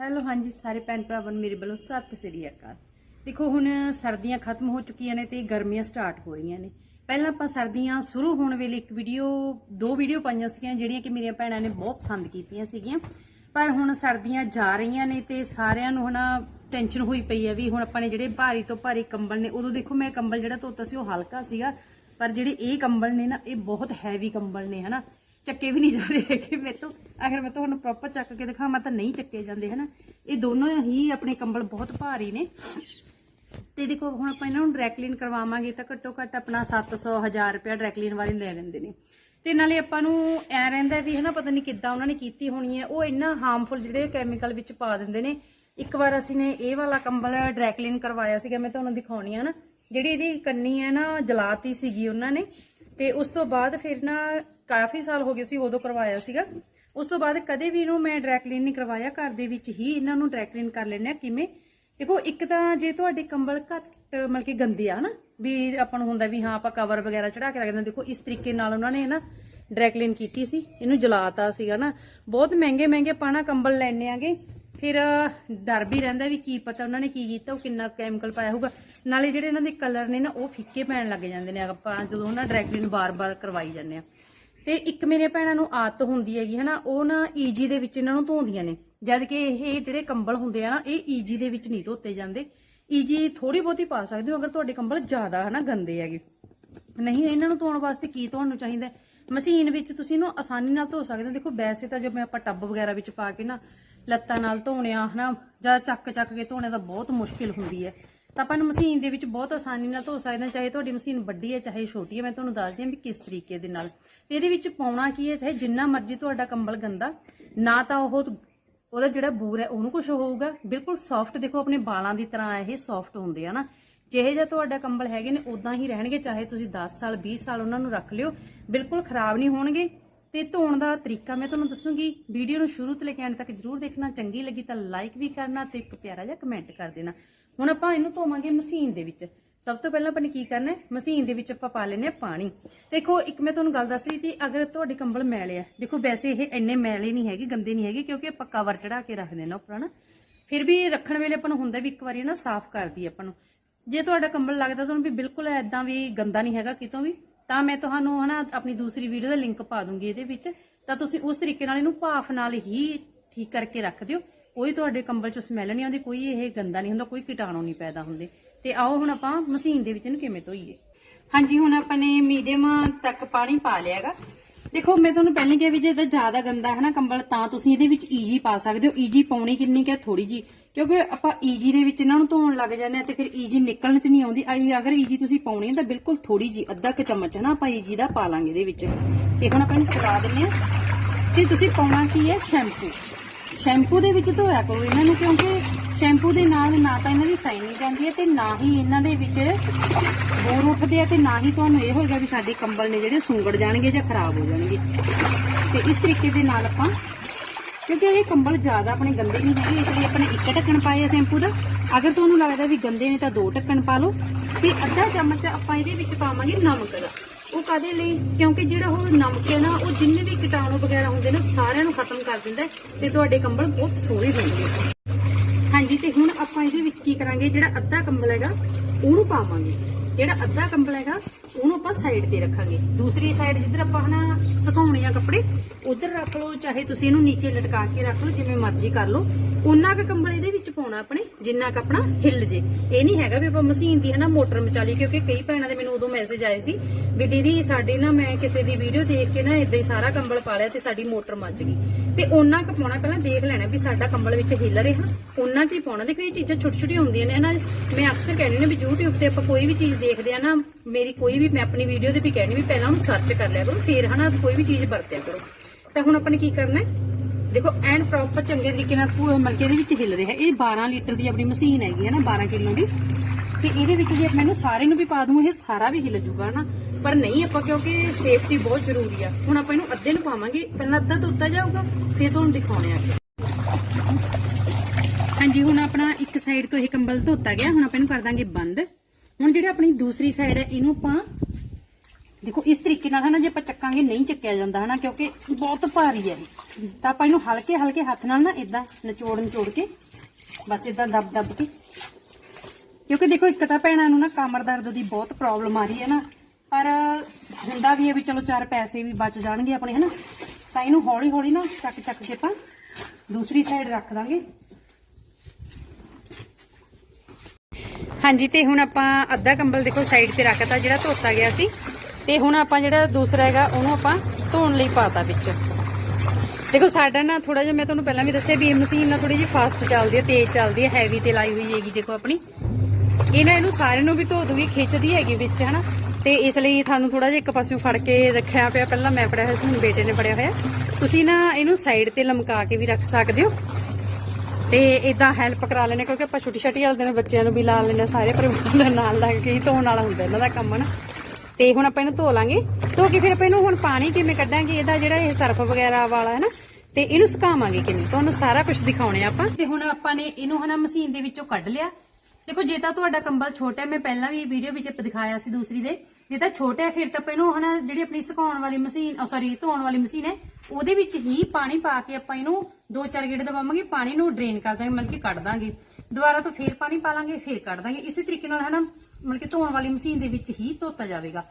Hello, ਹਾਂਜੀ, ਸਾਰੇ ਭੈਣ ਭਰਾਵਾਂ ਨੂੰ ਮੇਰੇ ਵੱਲੋਂ ਸਤਿ ਸ੍ਰੀ ਅਕਾਲ। ਦੇਖੋ, ਹੁਣ ਸਰਦੀਆਂ ਖਤਮ ਹੋ ਚੁੱਕੀਆਂ ਨੇ ਤੇ ਗਰਮੀਆਂ ਸਟਾਰਟ ਹੋ ਰਹੀਆਂ ਨੇ। ਪਹਿਲਾਂ ਆਪਾਂ ਸਰਦੀਆਂ ਸ਼ੁਰੂ ਹੋਣ ਵੇਲੇ ਇੱਕ ਵੀਡੀਓ, ਦੋ ਵੀਡੀਓ ਪਾਈਆਂ ਸੀਗੀਆਂ, ਜਿਹੜੀਆਂ ਕਿ ਮੇਰੀਆਂ ਭੈਣਾਂ ਨੇ ਬਹੁਤ ਪਸੰਦ ਕੀਤੀਆਂ ਸੀਗੀਆਂ। ਪਰ ਹੁਣ ਸਰਦੀਆਂ ਜਾ ਰਹੀਆਂ ਨੇ ਤੇ ਸਾਰਿਆਂ ਨੂੰ ਹਨਾ ਟੈਨਸ਼ਨ ਹੋਈ ਪਈ ਹੈ ਵੀ ਹੁਣ ਆਪਾਂ ਨੇ ਜਿਹੜੇ ਭਾਰੀ ਤੋਂ ਭਾਰੀ ਕੰਬਲ ਨੇ, ਉਦੋਂ ਦੇਖੋ ਮੈਂ ਕੰਬਲ ਜਿਹੜਾ ਧੋਤਾ ਸੀ ਉਹ ਹਲਕਾ ਸੀਗਾ, ਪਰ ਜਿਹੜੇ ਇਹ ਕੰਬਲ ਨੇ ਨਾ, ਇਹ ਬਹੁਤ ਹੈਵੀ ਕੰਬਲ ਨੇ, ਹਨਾ? ਚੱਕੇ ਵੀ ਨਹੀਂ ਜਾ ਰਹੇ ਹੈਗੇ। ਮੇਰੇ ਤੋਂ ਆਖਰ ਮੈਂ ਤੁਹਾਨੂੰ ਪ੍ਰੋਪਰ ਚੱਕ ਕੇ ਦਿਖਾਵਾਂ ਤਾਂ ਨਹੀਂ ਚੱਕੇ ਜਾਂਦੇ, ਹਨਾ? ਇਹ ਦੋਨੋਂ ਹੀ ਆਪਣੇ ਕੰਬਲ ਬਹੁਤ ਭਾਰੀ ਨੇ। ਤੇ ਦੇਖੋ, ਹੁਣ ਆਪਾਂ ਇਹਨਾਂ ਨੂੰ ਡਰਾਈ ਕਰਵਾਵਾਂਗੇ ਤਾਂ ਘੱਟੋ ਘੱਟ ਆਪਣਾ 700 1000 ਰੁਪਏ ਡਰਾਈ ਵਾਲੇ ਲੈ ਲੈਂਦੇ ਨੇ। ਤੇ ਨਾਲੇ ਆਪਾਂ ਨੂੰ ਐ ਰਹਿੰਦਾ ਵੀ, ਹਨਾ, ਪਤਾ ਨਹੀਂ ਕਿੱਦਾਂ ਉਹਨਾਂ ਨੇ ਕੀਤੀ ਹੋਣੀ ਹੈ। ਉਹ ਇੰਨਾ ਹਾਰਮਫੁਲ ਜਿਹੜੇ ਕੈਮੀਕਲ ਵਿੱਚ ਪਾ ਦਿੰਦੇ ਨੇ। ਇੱਕ ਵਾਰ ਅਸੀਂ ਨੇ ਇਹ ਵਾਲਾ ਕੰਬਲ ਡਰਾਈ ਕਰਵਾਇਆ ਸੀਗਾ, ਮੈਂ ਤੁਹਾਨੂੰ ਦਿਖਾਉਣੀ ਆ ਨਾ ਜਿਹੜੀ ਇਹਦੀ ਕੰਨੀ ਹੈ ਨਾ, ਜਲਾਤੀ ਸੀਗੀ ਉਹਨਾਂ ਨੇ। ਤੇ ਉਸ ਤੋਂ ਬਾਅਦ ਫਿਰ ਨਾ ਕਾਫੀ ਸਾਲ ਹੋ ਗਏ ਸੀ ਉਦੋਂ ਕਰਵਾਇਆ ਸੀਗਾ। ਉਸ ਤੋਂ ਬਾਅਦ ਕਦੇ ਵੀ ਇਹਨੂੰ ਮੈਂ ਡਰਾਈ ਕਲੀਨ ਨਹੀਂ ਕਰਵਾਇਆ। ਘਰ ਦੇ ਵਿੱਚ ਹੀ ਇਹਨਾਂ ਨੂੰ ਡਰਾਈ ਕਲੀਨ ਕਰ ਲੈਣੇ ਆ ਕਿਵੇਂ? ਦੇਖੋ, ਇੱਕ ਤਾਂ ਜੇ ਤੁਹਾਡੇ ਕੰਬਲ ਘੱਟ, ਮਤਲਬ ਕਿ ਗੰਦੇ ਆ ਨਾ, ਵੀ ਆਪਾਂ ਨੂੰ ਹੁੰਦਾ ਵੀ ਹਾਂ, ਆਪਾਂ ਕਵਰ ਵਗੈਰਾ ਚੜਾ ਕੇ ਰੱਖ ਦਿੰਦੇ ਦੇਖੋ, ਇਸ ਤਰੀਕੇ ਨਾਲ ਉਹਨਾਂ ਨੇ ਨਾ ਡਰਾਈ ਕਲੀਨ ਕੀਤੀ ਸੀ। ਇਹਨੂੰ ਜਲਾਤਾ ਸੀਗਾ ਨਾ। ਬਹੁਤ ਮਹਿੰਗੇ ਮਹਿੰਗੇ ਪਾਣਾ ਕੰਬਲ ਲੈਣੇ ਆਗੇ। ਫਿਰ ਡਰ ਵੀ ਰਹਿੰਦਾ ਵੀ ਕੀ ਪਤਾ ਉਹਨਾਂ ਨੇ ਕੀ ਕੀਤਾ, ਉਹ ਕਿੰਨਾ ਕੈਮੀਕਲ ਪਾਇਆ ਹੋਊਗਾ। ਨਾਲੇ ਜਿਹੜੇ ਇਹਨਾਂ ਦੇ ਕਲਰ ਨੇ ਨਾ, ਉਹ ਫਿੱਕੇ ਪੈਣ ਲੱਗ ਜਾਂਦੇ ਨੇ। ਆਪਾਂ ਜਦੋਂ ਉਹਨਾਂ ਡਰਾਈ ਕਲੀਨ ਬਾਰ-ਬਾਰ ਕਰਵਾਈ ਜਾਂਦੇ ਆ ਤੇ ਇੱਕ ਮੇਰੇ ਭੈਣਾਂ ਨੂੰ ਆਦਤ ਹੁੰਦੀ ਹੈਗੀ, ਹਨਾ, ਉਹ ਨਾ ਈਜੀ ਦੇ ਵਿੱਚ ਇਹਨਾਂ ਨੂੰ ਧੋਂਦੀਆਂ ਨੇ। ਜਦ ਕਿ ਇਹ ਜਿਹੜੇ ਕੰਬਲ ਹੁੰਦੇ ਆ ਨਾ, ਇਹ ਈਜੀ ਦੇ ਵਿੱਚ ਨਹੀਂ ਧੋਤੇ ਜਾਂਦੇ। ਈਜੀ ਥੋੜੀ ਬਹੁਤੀ ਪਾ ਸਕਦੇ ਹੋ, ਅਗਰ ਤੁਹਾਡੇ ਕੰਬਲ ਜ਼ਿਆਦਾ, ਹਨਾ, ਗੰਦੇ ਹੈਗੇ। ਨਹੀਂ, ਇਹਨਾਂ ਨੂੰ ਧੋਣ ਵਾਸਤੇ ਕੀ ਤੁਹਾਨੂੰ ਚਾਹੀਦਾ ਮਸ਼ੀਨ ਵਿੱਚ ਤੁਸੀਂ ਇਹਨੂੰ ਆਸਾਨੀ ਨਾਲ ਧੋ ਸਕਦੇ ਹੋ। ਦੇਖੋ, ਵੈਸੇ ਤਾਂ ਜਿਵੇਂ ਆਪਾਂ ਟੱਬ ਵਗੈਰਾ ਵਿੱਚ ਪਾ ਕੇ ਨਾ, ਲੱਤਾਂ ਨਾਲ ਧੋਣਿਆ ਆ ਹਨਾ, ਜਾਂ ਚੱਕ ਚੱਕ ਕੇ ਧੋਣੇ ਤਾਂ ਬਹੁਤ ਮੁਸ਼ਕਿਲ ਹੁੰਦੀ ਹੈ। ਤਾਂ ਆਪਾਂ ਨੂੰ ਮਸ਼ੀਨ ਦੇ ਵਿੱਚ ਬਹੁਤ ਆਸਾਨੀ ਨਾਲ ਧੋ ਸਕਦੇ ਹਾਂ, ਚਾਹੇ ਤੁਹਾਡੀ ਮਸ਼ੀਨ ਵੱਡੀ ਹੈ, ਚਾਹੇ ਛੋਟੀ ਹੈ, ਮੈਂ ਤੁਹਾਨੂੰ ਦੱਸਦੀ ਹਾਂ ਵੀ ਕਿਸ ਤਰੀਕੇ ਦੇ ਨਾਲ। ਇਹਦੇ ਵਿੱਚ ਪਾਉਣਾ ਕੀ ਹੈ, ਚਾਹੇ ਜਿੰਨਾ ਮਰਜ਼ੀ ਤੁਹਾਡਾ ਕੰਬਲ ਗੰਦਾ, ਨਾ ਤਾਂ ਉਹ ਉਹਦਾ ਜਿਹੜਾ ਬੂਰ ਹੈ, ਉਹਨੂੰ ਕੁਝ ਹੋਊਗਾ। ਬਿਲਕੁਲ ਸੌਫਟ ਦੇਖੋ ਆਪਣੇ ਵਾਲਾਂ ਦੀ ਤਰ੍ਹਾਂ ਇਹ ਸੌਫਟ ਹੁੰਦੇ ਆ ਨਾ। ਜਿਹੇ ਜਿਹਾ ਤੁਹਾਡਾ ਕੰਬਲ ਹੈਗੇ ਨੇ ਉਦਾਂ ਹੀ ਰਹਿਣਗੇ, ਚਾਹੇ ਤੁਸੀਂ 10 ਸਾਲ 20 ਸਾਲ ਉਹਨਾਂ ਨੂੰ ਰੱਖ ਲਿਓ। ਬਿਲਕੁਲ ਖਰਾਬ ਨਹੀਂ ਹੋਣਗੇ। ਤੇ ਧੋਣ ਦਾ ਤਰੀਕਾ ਮੈਂ ਤੁਹਾਨੂੰ ਦੱਸੂਗੀ, ਵੀਡੀਓ ਨੂੰ ਸ਼ੁਰੂ ਤੋਂ ਲੈ ਕੇ ਐਂਡ ਤੱਕ ਜਰੂਰ ਦੇਖਣਾ। ਚੰਗੀ ਲੱਗੀ ਤਾਂ ਲਾਈਕ ਵੀ ਕਰਨਾ ਤੇ ਇੱਕ ਪਿਆਰਾ ਜਿਹਾ ਕਮੈਂਟ ਕਰ ਦੇਣਾ। ਹੁਣ ਆਪਾਂ ਇਹਨੂੰ ਧੋਵਾਂਗੇ ਮਸ਼ੀਨ ਦੇ ਵਿੱਚ। ਸਭ ਤੋਂ ਪਹਿਲਾਂ ਆਪਾਂ ਨੇ ਕੀ ਕਰਨਾ ਹੈ? ਮਸ਼ੀਨ ਦੇ ਵਿੱਚ ਆਪਾਂ ਪਾ ਲੈਨੇ ਆ ਪਾਣੀ। ਦੇਖੋ, ਇੱਕ ਮੈਂ ਤੁਹਾਨੂੰ ਗੱਲ ਦੱਸ ਰਹੀ ਸੀ, ਅਗਰ ਤੁਹਾਡੇ ਕੰਬਲ ਮੈਲੇ ਆ। ਦੇਖੋ, ਵੈਸੇ ਇਹ ਇੰਨੇ ਮੈਲੇ ਨਹੀਂ ਹੈਗੇ, ਗੰਦੇ ਨਹੀਂ ਹੈਗੇ, ਕਿਉਂਕਿ ਆਪਾਂ ਕਵਰ ਚੜਾ ਕੇ ਰੱਖਦੇ ਨਾ ਉੱਪਰ ਨਾ ਫਿਰ ਵੀ ਰੱਖਣ ਵੇਲੇ ਆਪਾਂ ਨੂੰ ਹੁੰਦਾ ਵੀ ਇੱਕ ਵਾਰੀ ਨਾ ਸਾਫ਼ ਕਰਦੀ ਆਪਾਂ ਨੂੰ। ਜੇ ਤੁਹਾਡਾ ਕੰਬਲ ਲੱਗਦਾ ਤੁਹਾਨੂੰ ਵੀ ਬਿਲਕੁਲ ਐਦਾਂ ਵੀ ਗੰਦਾ ਨਹੀਂ ਹੈਗਾ ਕਿਤੋਂ ਵੀ, ਤਾਂ ਮੈਂ ਤੁਹਾਨੂੰ, ਹਨਾ, ਆਪਣੀ ਦੂਸਰੀ ਵੀਡੀਓ ਦਾ ਲਿੰਕ ਪਾ ਦੂੰਗੀ ਇਹਦੇ ਵਿੱਚ। ਤਾਂ ਤੁਸੀਂ ਉਸ ਤਰੀਕੇ ਨਾਲ ਇਹਨੂੰ ਭਾਫ ਨਾਲ ਹੀ ਠੀਕ ਕਰਕੇ ਰੱਖ ਦਿਓ। ਕੋਈ ਤੁਹਾਡੇ ਕੰਬਲ ਚੋਂ ਸਮੈਲ ਨਹੀਂ ਆਉਂਦੀ, ਕੋਈ ਇਹ ਗੰਦਾ ਨਹੀਂ ਹੁੰਦਾ, ਕੋਈ ਕੀਟਾਣੂ ਨਹੀਂ ਪੈਦਾ ਹੁੰਦੇ। ਤੇ ਆਓ ਹੁਣ ਆਪਾਂ ਮਸ਼ੀਨ ਦੇ ਵਿੱਚ ਇਹਨੂੰ ਕਿਵੇਂ ਧੋਈਏ। ਹਾਂਜੀ, ਹੁਣ ਆਪਾਂ ਨੇ ਮੀਡੀਅਮ ਤੱਕ ਪਾਣੀ ਪਾ ਲਿਆਗਾ ਦੇਖੋ, ਮੈਂ ਤੁਹਾਨੂੰ ਪਹਿਲਾਂ ਕਿਹਾ ਵੀ ਜੇ ਤਾਂ ਜ਼ਿਆਦਾ ਗੰਦਾ ਹੈ ਨਾ ਕੰਬਲ, ਤਾਂ ਤੁਸੀਂ ਇਹਦੇ ਵਿੱਚ ਈਜੀ ਪਾ ਸਕਦੇ ਹੋ। ਈਜੀ ਪਾਉਣੀ ਕਿੰਨੀ ਕਿ ਥੋੜੀ ਜੀ ਕਿਉਂਕਿ ਆਪਾਂ ਈਜੀ ਦੇ ਵਿੱਚ ਇਹਨਾਂ ਨੂੰ ਧੋਣ ਲੱਗ ਜਾਂਦੇ ਆ ਤੇ ਫਿਰ ਈਜੀ ਨਿਕਲਣ ਚ ਨਹੀਂ ਆਉਂਦੀ। ਆਈ ਅਗਰ ਈਜੀ ਤੁਸੀਂ ਪਾਉਣੀ ਹੈ ਤਾਂ ਬਿਲਕੁਲ ਥੋੜੀ ਜੀ ਅੱਧਾ ਕੁ ਚਮਚ ਹੈ ਨਾ ਆਪਾਂ ਈਜੀ ਦਾ ਪਾ ਲਾਂਗੇ ਇਹਦੇ ਵਿੱਚ। ਤੇ ਹੁਣ ਆਪਾਂ ਇਹਨੂੰ ਚਲਾ ਦਿੰਨੇ ਆ ਤੇ ਤੁਸੀਂ ਪਾਉਣਾ ਕੀ ਹੈ? ਸ਼ੈਂਪੂ। ਸ਼ੈਂਪੂ ਦੇ ਵਿੱਚ ਧੋਇਆ ਕਰੋ ਇਹਨਾਂ ਨੂੰ, ਕਿਉਂਕਿ ਸ਼ੈਂਪੂ ਦੇ ਨਾਲ ਨਾ ਤਾਂ ਇਹਨਾਂ ਦੀ ਸਾਈਨਿੰਗ ਜਾਂਦੀ ਹੈ ਤੇ ਨਾ ਹੀ ਇਹਨਾਂ ਦੇ ਵਿੱਚ ਬੋਰ ਉੱਠਦੇ ਆ ਤੇ ਨਾ ਹੀ ਤੁਹਾਨੂੰ ਇਹ ਹੋਏਗਾ ਵੀ ਸਾਡੇ ਕੰਬਲ ਨੇ ਜਿਹੜੇ ਸੁੰਗੜ ਜਾਣਗੇ ਜਾਂ ਖਰਾਬ ਹੋ ਜਾਣਗੇ। ਤੇ ਇਸ ਤਰੀਕੇ ਦੇ ਨਾਲ ਆਪਾਂ, ਕਿਉਂਕਿ ਇਹ ਕੰਬਲ ਜ਼ਿਆਦਾ ਆਪਣੇ ਗੰਦੇ ਨਹੀਂ ਹੈਗੇ, ਇਸ ਲਈ ਆਪਾਂ ਨੇ ਇੱਕ ਢੱਕਣ ਪਾਇਆ ਸ਼ੈਂਪੂ ਦਾ। ਅਗਰ ਤੁਹਾਨੂੰ ਲੱਗਦਾ ਵੀ ਗੰਦੇ ਨੇ ਤਾਂ ਦੋ ਢੱਕਣ ਪਾ ਲਓ ਤੇ ਅੱਧਾ ਚਮਚ ਆਪਾਂ ਇਹਦੇ ਵਿੱਚ ਪਾਵਾਂਗੇ ਨਮਕ ਦਾ। ਉਹ ਕਾਦੇ ਲਈ? ਕਿਉਂਕਿ ਜਿਹੜਾ ਉਹ ਨਮਕ ਹੈ ਨਾ, ਉਹ ਜਿੰਨੇ ਵੀ ਕੀਟਾਣੂ ਵਗੈਰਾ ਹੁੰਦੇ ਨੇ, ਉਹ ਸਾਰਿਆਂ ਨੂੰ ਖਤਮ ਕਰ ਦਿੰਦਾ ਤੇ ਤੁਹਾਡੇ ਕੰਬਲ ਬਹੁਤ ਸੋਹਣੇ ਬਣਦੇ ਹਾਂਜੀ, ਤੇ ਹੁਣ ਆਪਾਂ ਇਹਦੇ ਵਿੱਚ ਕੀ ਕਰਾਂਗੇ? ਜਿਹੜਾ ਅੱਧਾ ਕੰਬਲ ਹੈਗਾ, ਉਹਨੂੰ ਪਾਵਾਂਗੇ। ਜਿਹੜਾ ਅੱਧਾ ਕੰਬਲ ਹੈਗਾ, ਉਹਨੂੰ ਆਪਾਂ ਸਾਈਡ ਤੇ ਰੱਖਾਂਗੇ। ਦੂਸਰੀ ਸਾਈਡ ਜਿੱਧਰ ਆਪਾਂ ਹਨਾ ਸੁਕਾਉਣੇ ਆ ਕੱਪੜੇ, ਉਧਰ ਰੱਖ ਲਓ, ਚਾਹੇ ਤੁਸੀਂ ਇਹਨੂੰ ਨੀਚੇ ਲਟਕਾ ਕੇ ਰੱਖ ਲਓ, ਜਿਵੇਂ ਮਰਜ਼ੀ ਕਰ ਲਓ। ਉਹਨਾਂ ਕੁ ਕੰਬਲ ਇਹਦੇ ਵਿੱਚ ਪਾਉਣਾ ਆਪਣੇ, ਜਿੰਨਾ ਕੁ ਆਪਣਾ ਹਿੱਲ ਜੇ। ਇਹ ਨਹੀਂ ਹੈਗਾ ਵੀ ਆਪਾਂ ਮਸ਼ੀਨ ਦੀ ਹਨਾ ਮੋਟਰ ਮਚਾ ਲਈ, ਕਿਉਂਕਿ ਕਈ ਭੈਣਾਂ ਦੇ ਮੈਨੂੰ ਉਦੋਂ ਮੈਸੇਜ ਆਏ ਸੀ ਵੀ ਦੀਦੀ ਸਾਡੀ ਨਾ, ਮੈਂ ਕਿਸੇ ਦੀ ਵੀਡੀਓ ਦੇਖ ਕੇ ਨਾ ਇਦਾਂ ਹੀ ਸਾਰਾ ਕੰਬਲ ਪਾ ਲਿਆ ਤੇ ਸਾਡੀ ਮੋਟਰ ਮੱਚ ਗਈ। ਤੇ ਉਹਨਾਂ ਕੁ ਪਾਉਣਾ, ਪਹਿਲਾਂ ਦੇਖ ਲੈਣਾ ਵੀ ਸਾਡਾ ਕੰਬਲ ਵਿੱਚ ਹਿੱਲ ਰਿਹਾ। ਉਹਨਾਂ ਕੀ ਪਾਉਣਾ? ਦੇਖੋ, ਇਹ ਚੀਜ਼ਾਂ ਛੋਟੀ ਛੋਟੀਆਂ ਹੁੰਦੀਆਂ ਨੇ ਨਾ ਮੈਂ ਅਕਸਰ ਕਹਿੰਦੀ ਨੇ ਵੀ YouTube ਤੇ ਆਪਾਂ ਕੋਈ ਵੀ ਚੀਜ਼ ਦੇਖਦੇ ਆ ਨਾ, ਮੇਰੀ ਕੋਈ ਵੀ, ਮੈਂ ਆਪਣੀ ਵੀਡੀਓ ਤੇ ਵੀ ਕਹਿੰਦੀ ਵੀ ਪਹਿਲਾਂ ਉਹਨੂੰ ਸਰਚ ਕਰ ਲਿਆ ਕਰੋ, ਫੇਰ ਹਨਾ ਕੋਈ ਵੀ ਚੀਜ਼ ਵਰਤਿਆ ਕਰੋ। ਤਾਂ ਹੁਣ ਆਪਾਂ ਨੇ ਕੀ ਕਰਨਾ? ਹੈ ਦੇਖੋ ਐਂਡ ਪ੍ਰੋਪਰ ਚੰਗੇ ਤਰੀਕੇ ਨਾਲ ਪੂਰੇ ਮਲਕੇ ਦੇ ਵਿੱਚ ਹਿੱਲ ਰਿਹਾ। ਇਹ 12 ਲੀਟਰ ਦੀ ਆਪਣੀ ਮਸ਼ੀਨ ਹੈਗੀ ਹੈ ਨਾ 12 ਕਿਲੋ ਦੀ। ਤੇ ਇਹਦੇ ਵਿੱਚ ਜੇ ਮੈਨੂੰ ਸਾਰੇ ਨੂੰ ਵੀ ਪਾ ਦੂੰ, ਇਹ ਸਾਰਾ ਵੀ ਹਿੱਲ ਜੂਗਾ ਨਾ ਪਰ ਨਹੀਂ, ਆਪਾਂ ਕਿਉਂਕਿ ਸੇਫਟੀ ਬਹੁਤ ਜ਼ਰੂਰੀ ਆ। ਹੁਣ ਆਪਾਂ ਇਹਨੂੰ ਅੱਧੇ ਨੂੰ ਪਾਵਾਂਗੇ, ਪਹਿਲਾਂ ਅੱਧਾ ਧੋਤਾ ਜਾਊਗਾ, ਫਿਰ ਤੁਹਾਨੂੰ ਦਿਖਾਉਣੇ ਆ ਹਾਂਜੀ, ਹੁਣ ਆਪਣਾ ਇੱਕ ਸਾਈਡ ਤੋਂ ਇਹ ਕੰਬਲ ਧੋਤਾ ਗਿਆ, ਹੁਣ ਆਪਾਂ ਇਹਨੂੰ ਕਰ ਦਾਂਗੇ ਬੰਦ। ਹੁਣ ਜਿਹੜਾ ਆਪਣੀ ਦੂਸਰੀ ਸਾਈਡ ਹੈ, ਇਹਨੂੰ ਆਪਾਂ ਦੇਖੋ, ਇਸ ਤਰੀਕੇ ਨਾਲ ਹਨਾ, ਜੇ ਆਪਾਂ ਚੱਕਾਂਗੇ, ਨਹੀਂ ਚੱਕਿਆ ਜਾਂਦਾ ਹਨਾ, ਕਿਉਂਕਿ ਬਹੁਤ ਭਾਰੀ ਹੈ ਤਾਂ ਆਪਾਂ ਇਹਨੂੰ ਹਲਕੇ ਹਲਕੇ ਹੱਥ ਨਾਲ ਨਾ ਇਦਾਂ ਨਿਚੋੜ ਨਿਚੋੜ ਕੇ, ਬਸ ਇਦਾਂ ਦਬ ਦਬ ਕੇ। ਕਿਉਂਕਿ ਦੇਖੋ, ਇੱਕ ਤਾਂ ਭੈਣਾਂ ਨੂੰ ਨਾ, ਕਮਰ ਦਰਦ ਦੀ ਬਹੁਤ ਪ੍ਰੋਬਲਮ ਆ ਰਹੀ ਹੈ ਨਾ। ਪਰ ਹੁੰਦਾ ਵੀ ਹੈ ਵੀ ਚਲੋ ਚਾਰ ਪੈਸੇ ਵੀ ਬਚ ਜਾਣਗੇ ਆਪਣੇ, ਹਨਾ? ਤਾਂ ਇਹਨੂੰ ਹੌਲੀ ਹੌਲੀ ਨਾ ਚੱਕ ਚੱਕ ਕੇ ਆਪਾਂ ਦੂਸਰੀ ਸਾਈਡ ਰੱਖ ਦਾਂਗੇ। ਹਾਂਜੀ, ਤੇ ਹੁਣ ਆਪਾਂ ਅੱਧਾ ਕੰਬਲ ਦੇਖੋ ਸਾਈਡ ਤੇ ਰੱਖਤਾ, ਜਿਹੜਾ ਧੋਤਾ ਗਿਆ ਸੀ। ਤੇ ਹੁਣ ਆਪਾਂ ਜਿਹੜਾ ਦੂਸਰਾ ਹੈਗਾ, ਉਹਨੂੰ ਆਪਾਂ ਧੋਣ ਲਈ ਪਾਤਾ ਵਿੱਚ। ਦੇਖੋ, ਸਾਡਾ ਨਾ ਥੋੜਾ ਜਿਹਾ, ਮੈਂ ਤੁਹਾਨੂੰ ਪਹਿਲਾਂ ਵੀ ਦੱਸਿਆ ਵੀ ਇਹ ਮਸ਼ੀਨ ਨਾ ਥੋੜੀ ਜਿਹੀ ਫਾਸਟ ਚੱਲਦੀ ਹੈ, ਤੇਜ਼ ਚੱਲਦੀ ਹੈ ਹੈਵੀ ਤੇ ਲਾਈ ਹੋਈ ਹੈਗੀ, ਦੇਖੋ ਆਪਣੀ। ਇਹ ਨਾ ਇਹਨੂੰ ਸਾਰਿਆਂ ਨੂੰ ਵੀ ਧੋ ਦੂਗੀ ਖਿੱਚਦੀ ਹੈਗੀ ਵਿੱਚ, ਹਨਾ? ਤੇ ਇਸ ਲਈ ਤੁਹਾਨੂੰ ਥੋੜਾ ਜਿਹਾ ਇੱਕ ਪਾਸਿਓਂ ਫੜ ਕੇ ਰੱਖਿਆ ਪਿਆ। ਪਹਿਲਾਂ ਮੈਂ ਫੜਿਆ ਹੋਇਆ ਸੀ, ਹੁਣ ਬੇਟੇ ਨੇ ਫੜਿਆ ਹੋਇਆ। ਤੁਸੀਂ ਨਾ ਇਹਨੂੰ ਸਾਈਡ ਤੇ ਲਮਕਾ ਕੇ ਵੀ ਰੱਖ ਸਕਦੇ ਹੋ। ਤੇ ਇਦਾਂ ਹੈਲਪ ਕਰਾ ਲੈਣੇ ਕਿਉਂਕਿ ਆਪਾਂ ਛੋਟੀ ਛੋਟੀ ਹਾਲਦੇ ਨੇ ਬੱਚਿਆਂ ਨੂੰ ਵੀ ਲਾ ਲੈਣੇ ਸਾਰੇ ਪਰਿਵਾਰ ਦੇ ਨਾਲ ਲੱਗ ਕੇ ਧੋਣ ਵਾਲਾ ਹੁੰਦਾ ਇਹਨਾਂ ਦਾ ਕੰਮ ਨਾ ਤੇ ਹੁਣ ਆਪਾਂ ਇਹਨੂੰ ਧੋ ਲਾਂਗੇ। ਧੋ ਕੇ ਫਿਰ ਆਪਾਂ ਇਹਨੂੰ ਹੁਣ ਪਾਣੀ ਕਿਵੇਂ ਕੱਢਾਂਗੇ, ਇਹਦਾ ਜਿਹੜਾ ਇਹ ਸਰਫ ਵਗੈਰਾ ਵਾਲਾ ਹੈ ਨਾ ਤੇ ਇਹਨੂੰ ਸੁਕਾਵਾਂਗੇ ਕਿਵੇਂ? ਤੁਹਾਨੂੰ ਸਾਰਾ ਕੁਝ ਦਿਖਾਉਣੇ ਆ ਆਪਾਂ। ਤੇ ਹੁਣ ਆਪਾਂ ਨੇ ਇਹਨੂੰ, ਹਨਾ, ਮਸ਼ੀਨ ਦੇ ਵਿੱਚੋਂ ਕੱਢ ਲਿਆ। ਦੇਖੋ, ਜੇ ਤਾਂ ਤੁਹਾਡਾ ਕੰਬਲ ਛੋਟਾ ਹੈ, ਮੈਂ ਪਹਿਲਾਂ ਵੀ ਵੀਡੀਓ ਵਿੱਚ ਦਿਖਾਇਆ ਸੀ ਦੂਸਰੀ ਦੇ। ਜੇ ਤਾਂ ਛੋਟਾ ਹੈ, ਫਿਰ ਤਾਂ ਆਪਾਂ ਇਹਨੂੰ ਹਨਾ, ਜਿਹੜੀ ਆਪਣੀ ਸੁਕਾਉਣ ਵਾਲੀ ਮਸ਼ੀਨ ਸੌਰੀ ਧੋਣ ਵਾਲੀ ਮਸ਼ੀਨ ਹੈ, ਉਹਦੇ ਵਿੱਚ ਹੀ ਪਾਣੀ ਪਾ ਕੇ ਆਪਾਂ ਇਹਨੂੰ ਦੋ ਚਾਰ ਗੇੜੇ ਦਵਾਵਾਂਗੇ ਪਾਣੀ ਨੂੰ ਡਰੇਨ ਕਰ ਦਾਂਗੇ, ਮਤਲਬ ਕਿ ਕੱਢ ਦਾਂਗੇ। ਦੁਬਾਰਾ ਤੋਂ ਫੇਰ ਪਾਣੀ ਪਾ ਲਾਂਗੇ, ਫੇਰ ਕੱਢ ਦਾਂਗੇ। ਇਸੇ ਤਰੀਕੇ ਨਾਲ ਹਨਾ, ਮਤਲਬ ਕਿ ਧੋਣ ਵਾਲੀ ਮਸ਼ੀਨ ਦੇ ਵਿੱਚ ਹੀ ਧੋਤਾ ਜਾਵੇਗਾ।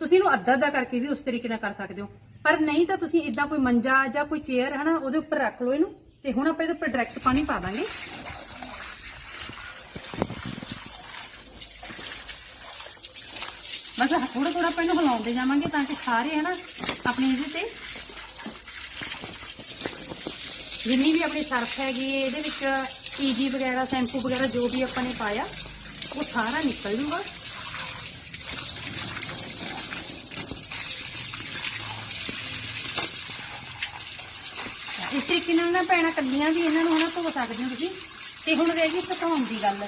ਤੁਸੀਂ ਇਹਨੂੰ ਅੱਧਾ ਅੱਧਾ ਕਰਕੇ ਵੀ ਉਸ ਤਰੀਕੇ ਨਾਲ ਕਰ ਸਕਦੇ ਹੋ। ਪਰ ਨਹੀਂ ਤਾਂ ਤੁਸੀਂ ਇਦਾਂ ਕੋਈ ਮੰਜਾ ਜਾਂ ਕੋਈ ਚੇਅਰ ਹਨਾ, ਉਹਦੇ ਉੱਪਰ ਰੱਖ ਲਓ ਇਹਨੂੰ, ਤੇ ਹੁਣ ਆਪਾਂ ਇਹਦੇ ਉੱਪਰ ਡਾਇਰੈਕਟ ਪਾਣੀ ਪਾ ਦਾਂਗੇ। ਬਸ ਥੋੜਾ ਥੋੜਾ ਆਪਾਂ ਇਹਨੂੰ ਹਿਲਾਉਂਦੇ ਜਾਵਾਂਗੇ ਤਾਂ ਕਿ ਸਾਰੇ ਹਨਾ ਆਪਣੇ ਇਹਦੇ ਤੇ ਜਿੰਨੀ ਵੀ ਆਪਣੀ ਸਰਫ ਹੈਗੀ ਹੈ, ਇਹਦੇ ਵਿੱਚ ਈਜੀ ਵਗੈਰਾ, ਸ਼ੈਂਪੂ ਵਗੈਰਾ, ਜੋ ਵੀ ਆਪਾਂ ਨੇ ਪਾਇਆ, ਉਹ ਸਾਰਾ ਨਿਕਲ ਜੂਗਾ। ਇਸ ਤਰੀਕੇ ਨਾਲ ਨਾ ਪੈਣਾ ਕੱਲੀਆਂ ਵੀ ਇਹਨਾਂ ਨੂੰ ਹਨਾ ਧੋ ਸਕਦੇ ਹੋ ਤੁਸੀਂ। ਤੇ ਹੁਣ ਰਹਿ ਗਈ ਸੁਕਾਉਣ ਦੀ ਗੱਲ।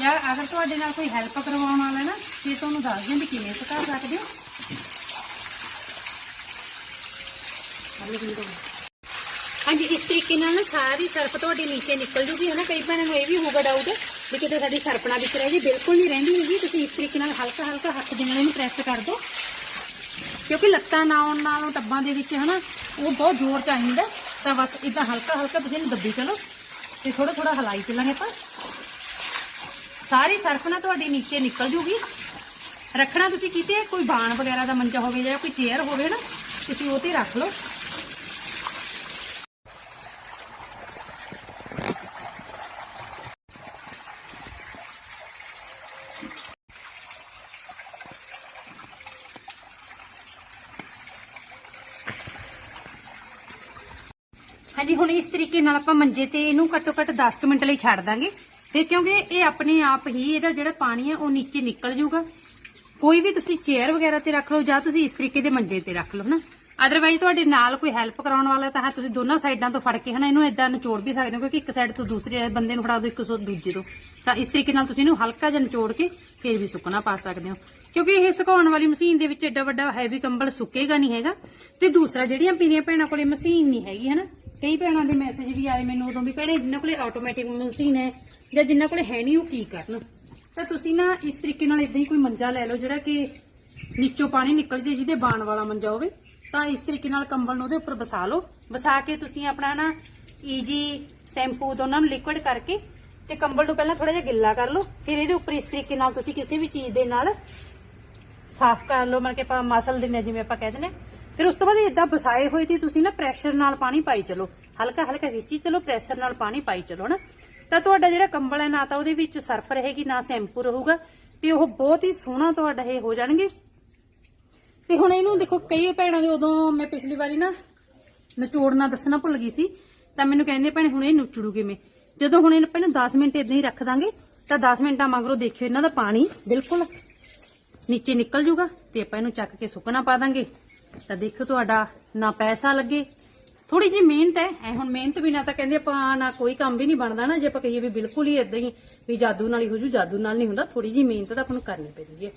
ਜਾਂ ਅਗਰ ਤੁਹਾਡੇ ਨਾਲ ਕੋਈ ਹੈਲਪ ਕਰਵਾਉਣ ਵਾਲਾ ਨਾ, ਤੇ ਤੁਹਾਨੂੰ ਦੱਸ ਦਿਆਂ ਕਿਵੇਂ ਸੁਕਾ ਸਕਦੇ ਹੋ। ਹਾਂਜੀ, ਇਸ ਤਰੀਕੇ ਨਾਲ ਨਾ ਸਾਰੀ ਸਰਫ ਤੁਹਾਡੀ ਨੀਚੇ ਨਿਕਲ ਜੂਗੀ, ਹਨਾ? ਕਈ ਭੈਣਾਂ ਨੂੰ ਇਹ ਵੀ ਹੋਊਗਾ ਡਾਊਟ ਵੀ ਕਿਤੇ ਸਾਡੀ ਸਰਪਣਾ ਨਾ ਵਿੱਚ ਰਹਿ ਜੀ ਬਿਲਕੁਲ ਨਹੀਂ ਰਹਿੰਦੀ ਹੈਗੀ। ਤੁਸੀਂ ਇਸ ਤਰੀਕੇ ਨਾਲ ਹਲਕਾ ਹਲਕਾ ਹੱਥ ਦੇ ਨਾਲ ਇਹਨੂੰ ਪ੍ਰੈਸ ਕਰ ਦਿਓ। ਕਿਉਂਕਿ ਲੱਤਾਂ ਨਾ ਆਉਣ ਨਾਲੋਂ ਟੱਬਾਂ ਦੇ ਵਿੱਚ, ਹਨਾ, ਉਹ ਬਹੁਤ ਜ਼ੋਰ ਚਾਹੀਦਾ। ਤਾਂ ਬਸ ਇਦਾਂ ਹਲਕਾ ਹਲਕਾ ਤੁਸੀਂ ਇਹਨੂੰ ਦੱਬੀ ਚਲੋ, ਤੇ ਥੋੜਾ ਥੋੜਾ ਹਲਾਈ ਚੱਲਾਂਗੇ ਆਪਾਂ। ਸਾਰੀ ਸਰਫ ਨਾ ਤੁਹਾਡੀ ਨੀਚੇ ਨਿਕਲ ਜੂਗੀ। ਰੱਖਣਾ ਤੁਸੀਂ ਕਿਤੇ, ਕੋਈ ਬਾਣ ਵਗੈਰਾ ਦਾ ਮੰਜਾ ਹੋਵੇ ਜਾਂ ਕੋਈ ਚੇਅਰ ਹੋਵੇ ਨਾ, ਤੁਸੀਂ ਉਹ ਤੇ ਰੱਖ ਲਓ। ਹਾਂਜੀ, ਹੁਣ ਇਸ ਤਰੀਕੇ ਨਾਲ ਆਪਾਂ ਮੰਜੇ ਤੇ ਇਹਨੂੰ ਘੱਟੋ ਘੱਟ 10 ਕੁ ਮਿੰਟ ਲਈ ਛੱਡ ਦਾਂਗੇ। ਫਿਰ ਕਿਉਂਕਿ ਇਹ ਆਪਣੇ ਆਪ ਹੀ ਇਹਦਾ ਜਿਹੜਾ ਪਾਣੀ ਹੈ ਉਹ ਨੀਚੇ ਨਿਕਲ ਜਾਊਗਾ। ਕੋਈ ਵੀ ਤੁਸੀਂ ਚੇਅਰ ਵਗੈਰਾ ਤੇ ਰੱਖ ਲਓ ਜਾਂ ਤੁਸੀਂ ਇਸ ਤਰੀਕੇ ਦੇ ਮੰਜੇ ਤੇ ਰੱਖ ਲਓ, ਹਨਾ? ਅਦਰਵਾਈਜ਼ ਤੁਹਾਡੇ ਨਾਲ ਕੋਈ ਹੈਲਪ ਕਰਾਉਣ ਵਾਲਾ ਤਾਂ ਹੈ, ਤੁਸੀਂ ਦੋਨਾਂ ਸਾਈਡਾਂ ਤੋਂ ਫੜ ਕੇ, ਹਨਾ, ਇਹਨੂੰ ਇਦਾਂ ਨਿਚੋੜ ਵੀ ਸਕਦੇ ਹੋ, ਕਿਉਂਕਿ ਇੱਕ ਸਾਈਡ ਤੋਂ ਦੂਸਰੇ ਬੰਦੇ ਨੂੰ ਫੜਾ ਦਿਓ ਇੱਕ ਤੋਂ ਦੂਜੇ ਤੋਂ। ਤਾਂ ਇਸ ਤਰੀਕੇ ਨਾਲ ਤੁਸੀਂ ਇਹਨੂੰ ਹਲਕਾ ਜਿਹਾ ਨਿਚੋੜ ਕੇ ਫੇਰ ਵੀ ਸੁੱਕਣਾ ਪਾ ਸਕਦੇ ਹੋ। ਕਿਉਂਕਿ ਇਹ ਸੁਕਾਉਣ ਵਾਲੀ ਮਸ਼ੀਨ ਦੇ ਵਿੱਚ ਐਡਾ ਵੱਡਾ ਹੈਵੀ ਕੰਬਲ ਸੁੱਕੇਗਾ ਨਹੀਂ ਹੈਗਾ। ਤੇ ਦੂਸਰਾ ਜਿਹੜੀਆਂ ਪੀਣੀਆਂ ਭੈਣਾਂ ਕੋਲੇ ਮਸ਼ੀਨ ਨਹੀਂ ਹੈਗੀ, ਹਨਾ? ਕਈ ਭੈਣਾਂ ਦੇ ਮੈਸੇਜ ਵੀ ਆਏ ਮੈਨੂੰ ਉਦੋਂ ਵੀ, ਭੈਣੇ ਜਿਨ੍ਹਾਂ ਕੋਲੇ ਆਟੋਮੈਟਿਕ ਮਸ਼ੀਨ ਹੈ ਜਾਂ ਜਿਨ੍ਹਾਂ ਕੋਲੇ ਹੈ ਨਹੀਂ ਉਹ ਕੀ ਕਰਨ? ਤਾਂ ਤੁਸੀਂ ਨਾ ਇਸ ਤਰੀਕੇ ਨਾਲ ਇਦਾਂ ਹੀ ਕੋਈ ਮੰਜਾ ਲੈ ਲਓ ਜਿਹੜਾ ਕਿ ਨੀਚੋਂ ਪਾਣੀ ਨਿਕਲ ਜੇ ਜਿਹਦੇ ਬਾਣ ਵਾਲਾ ਮੰਜਾ ਹੋਵੇ, ਤਾਂ ਇਸ ਤਰੀਕੇ ਨਾਲ ਕੰਬਲ ਨੂੰ ਉਹਦੇ ਉੱਪਰ ਵਸਾ ਲਓ। ਵਸਾ ਕੇ ਤੁਸੀਂ ਆਪਣਾ ਨਾ ਈਜੀ ਸ਼ੈਂਪੂ ਦੋਨਾਂ ਨੂੰ ਲਿਕੁਇਡ ਕਰਕੇ ਤੇ ਕੰਬਲ ਨੂੰ ਪਹਿਲਾਂ ਥੋੜਾ ਜਿਹਾ ਗਿੱਲਾ ਕਰ ਲਓ, ਫਿਰ ਇਹਦੇ ਉੱਪਰ ਇਸ ਤਰੀਕੇ ਨਾਲ ਤੁਸੀਂ ਕਿਸੇ ਵੀ ਚੀਜ਼ ਦੇ ਨਾਲ ਸਾਫ਼ ਕਰ ਲਓ, ਮਤਲਬ ਕਿ ਆਪਾਂ ਮਸਲ ਦਿੰਦੇ ਹਾਂ, ਜਿਵੇਂ ਆਪਾਂ ਕਹਿ ਦਿੰਦੇ ਹਾਂ। ਫਿਰ ਉਸ ਤੋਂ ਬਾਅਦ ਇਦਾਂ ਵਸਾਏ ਹੋਏ ਤੇ ਤੁਸੀਂ ਨਾ ਪ੍ਰੈਸ਼ਰ ਨਾਲ ਪਾਣੀ ਪਾਈ ਚਲੋ। ਹਲਕਾ ਹਲਕਾ ਖਿੱਚੀ ਚਲੋ ਪ੍ਰੈਸ਼ਰ ਨਾਲ ਪਾਣੀ ਪਾਈ ਚਲੋ ਨਾ। ਤਾਂ ਤੁਹਾਡਾ ਜਿਹੜਾ ਕੰਬਲ ਹੈ ਨਾ, ਤਾਂ ਉਹਦੇ ਵਿੱਚ ਸਰਫ ਰਹੇਗੀ, ਨਾ ਸ਼ੈਂਪੂ ਰਹੂਗਾ। ਤੇ ਉਹ ਬਹੁਤ ਹੀ ਸੋਹਣਾ ਤੁਹਾਡਾ ਇਹ ਹੋ ਜਾਣਗੇ। ਤੇ ਹੁਣ ਇਹਨੂੰ ਦੇਖੋ, ਕਈ ਭੈਣਾਂ ਦੇ ਉਦੋਂ ਮੈਂ ਪਿਛਲੀ ਵਾਰੀ ਨਾ ਨਿਚੋੜਨਾ ਦੱਸਣਾ ਭੁੱਲ ਗਈ ਸੀ। ਤਾਂ ਮੈਨੂੰ ਕਹਿੰਦੇ, ਭੈਣੇ, ਹੁਣ ਇਹ ਨੁਚੜੂ ਕਿਵੇਂ ਜਦੋਂ ਹੁਣ ਇਹਨੂੰ ਪਹਿਲਾਂ 10 ਮਿੰਟ ਇਦਾਂ ਹੀ ਰੱਖ ਦਾਂਗੇ, ਤਾਂ 10 ਮਿੰਟਾਂ ਮਗਰੋਂ ਦੇਖਿਓ ਇਹਨਾਂ ਦਾ ਪਾਣੀ ਬਿਲਕੁਲ ਨੀਚੇ ਨਿਕਲ ਜੂਗਾ ਤੇ ਆਪਾਂ ਇਹਨੂੰ ਚੱਕ ਕੇ ਸੁੱਕਣਾ ਪਾ ਦਾਂਗੇ। ਤਾਂ ਦੇਖੋ ਤੁਹਾਡਾ ਨਾ ਪੈਸਾ ਲੱਗੇ ਥੋੜੀ ਜਿਹੀ ਮਿਹਨਤ ਹੈ। ਐ ਹੁਣ ਮਿਹਨਤ ਬਿਨਾ ਤਾਂ ਕਹਿੰਦੇ ਆਪਾਂ ਨਾ ਕੋਈ ਕੰਮ ਵੀ ਨਹੀਂ ਬਣਦਾ ਨਾ। ਜੇ ਆਪਾਂ ਕਹੀਏ ਵੀ ਬਿਲਕੁਲ ਹੀ ਇਦਾਂ ਹੀ ਵੀ ਜਾਦੂ ਨਾਲ ਹੀ ਹੋ ਜੂ, ਜਾਦੂ ਨਾਲ ਨਹੀਂ ਹੁੰਦਾ। ਥੋੜੀ ਜਿਹੀ ਮਿਹਨਤ ਤਾਂ ਆਪਾਂ ਨੂੰ ਕਰਨੀ ਪੈਂਦੀ ਹੈ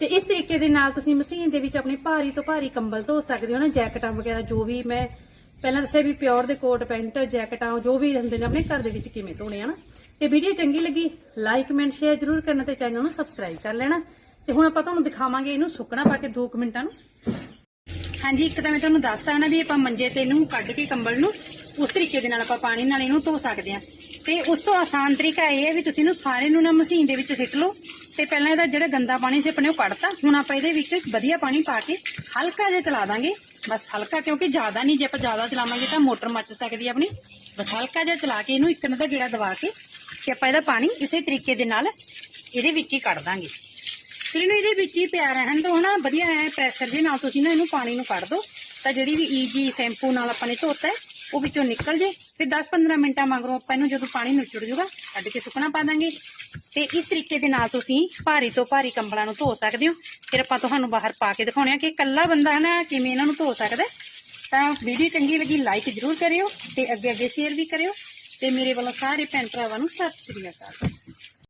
ਤੇ ਇਸ ਤਰੀਕੇ ਦੇ ਨਾਲ ਤੁਸੀਂ ਮਸ਼ੀਨ ਦੇ ਵਿੱਚ ਆਪਣੀ ਭਾਰੀ ਤੋਂ ਭਾਰੀ ਕੰਬਲ ਧੋ ਸਕਦੇ ਹੋ ਨਾ, ਜੈਕਟਾਂ ਵਗੈਰਾ, ਜੋ ਵੀ ਮੈਂ ਪਹਿਲਾਂ ਦੱਸਿਆ ਵੀ ਪਿਓਰ ਦੇ ਕੋਟ, ਪੈਂਟ, ਜੈਕਟਾਂ, ਜੋ ਵੀ ਹੁੰਦੇ ਨੇ ਆਪਣੇ ਘਰ ਦੇ ਵਿੱਚ ਕਿਵੇਂ ਧੋਣੇ ਆ ਤੇ ਵੀਡੀਓ ਚੰਗੀ ਲੱਗੀ ਲਾਈਕ ਕਮੈਂਟ ਸ਼ੇਅਰ ਜਰੂਰ ਕਰਨਾ ਤੇ ਚੈਨਲ ਨੂੰ ਸਬਸਕ੍ਰਾਈਬ ਕਰ ਲੈਣਾ। ਤੇ ਹੁਣ ਆਪਾਂ ਤੁਹਾਨੂੰ ਦਿਖਾਵਾਂਗੇ ਇਹਨੂੰ ਸੁੱਕਣਾ ਪਾ ਕੇ 2 ਮਿੰਟਾਂ ਨੂੰ। ਹਾਂਜੀ, ਇੱਕ ਤਾਂ ਮੈਂ ਤੁਹਾਨੂੰ ਦੱਸਤਾ ਨਾ ਵੀ ਆਪਾਂ ਮੰਜੇ ਤੇ ਇਹਨੂੰ ਕੱਢ ਕੇ ਕੰਬਲ ਨੂੰ ਉਸ ਤਰੀਕੇ ਦੇ ਨਾਲ ਆਪਾਂ ਪਾਣੀ ਨਾਲ ਇਹਨੂੰ ਧੋ ਸਕਦੇ ਹਾਂ। ਤੇ ਉਸ ਤੋਂ ਆਸਾਨ ਤਰੀਕਾ ਇਹ ਹੈ ਵੀ ਤੁਸੀਂ ਇਹਨੂੰ ਸਾਰੇ ਨੂੰ ਨਾ ਮਸ਼ੀਨ ਦੇ ਵਿੱਚ ਸਿੱਟ ਲਓ। ਤੇ ਪਹਿਲਾਂ ਇਹਦਾ ਜਿਹੜਾ ਗੰਦਾ ਪਾਣੀ ਸੀ ਆਪਣੇ ਉਹ ਕੱਢਤਾ। ਹੁਣ ਆਪਾਂ ਇਹਦੇ ਵਿੱਚ ਵਧੀਆ ਪਾਣੀ ਪਾ ਕੇ ਹਲਕਾ ਜਿਹਾ ਚਲਾ ਦਾਂਗੇ। ਬਸ ਹਲਕਾ, ਕਿਉਂਕਿ ਜ਼ਿਆਦਾ ਨਹੀਂ, ਜੇ ਆਪਾਂ ਜ਼ਿਆਦਾ ਚਲਾਵਾਂਗੇ ਤਾਂ ਮੋਟਰ ਮੱਚ ਸਕਦੀ ਆਪਣੀ। ਬਸ ਹਲਕਾ ਜਿਹਾ ਚਲਾ ਕੇ ਇਹਨੂੰ ਇੱਕ ਨਾ ਦਾ ਗੇੜਾ ਦਵਾ ਕੇ ਤੇ ਆਪਾਂ ਇਹਦਾ ਪਾਣੀ ਇਸੇ ਤਰੀਕੇ ਦੇ ਨਾਲ ਇਹਦੇ ਵਿੱਚ ਹੀ ਕੱਢ ਦਾਂਗੇ। ਫਿਰ ਇਹਨੂੰ ਇਹਦੇ ਵਿੱਚ ਹੀ ਪਿਆ ਰਹਿਣ ਤੋਂ ਹਨਾ ਵਧੀਆ ਹੈ ਪ੍ਰੈਸ਼ਰ ਜੇ ਨਾਲ ਤੁਸੀਂ ਨਾ ਇਹਨੂੰ ਪਾਣੀ ਨੂੰ ਕੱਢ ਦਿਓ ਤਾਂ ਜਿਹੜੀ ਵੀ ਈਜੀ ਸ਼ੈਂਪੂ ਨਾਲ ਆਪਾਂ ਨੇ ਧੋਤਾ ਉਹ ਵਿੱਚੋਂ ਨਿਕਲ ਜੇ, ਫਿਰ 10-15 ਮਿੰਟਾਂ ਮਗਰੋਂ ਆਪਾਂ ਇਹਨੂੰ ਜਦੋਂ ਪਾਣੀ ਨੁਚੜ ਜੂਗਾ, ਕੱਢ ਕੇ ਸੁੱਕਣਾ ਪਾ ਦਾਂਗੇ। ਤੇ ਇਸ ਤਰੀਕੇ ਦੇ ਨਾਲ ਤੁਸੀਂ ਭਾਰੀ ਤੋਂ ਭਾਰੀ ਕੰਬਲਾਂ ਨੂੰ ਧੋ ਸਕਦੇ ਹੋ। ਫਿਰ ਆਪਾਂ ਤੁਹਾਨੂੰ ਬਾਹਰ ਪਾ ਕੇ ਦਿਖਾਉਣੇ ਆ ਕਿ ਇਕੱਲਾ ਬੰਦਾ ਹੈ ਕਿਵੇਂ ਇਹਨਾਂ ਨੂੰ ਧੋ ਸਕਦਾ ਤਾਂ ਵੀਡੀਓ ਚੰਗੀ ਲੱਗੀ ਲਾਈਕ ਜ਼ਰੂਰ ਕਰਿਓ ਤੇ ਅੱਗੇ ਅੱਗੇ ਸ਼ੇਅਰ ਵੀ ਕਰਿਓ। ਤੇ ਮੇਰੇ ਵੱਲੋਂ ਸਾਰੇ ਭੈਣ ਭਰਾਵਾਂ ਨੂੰ ਸਤਿ ਸ੍ਰੀ ਅਕਾਲ।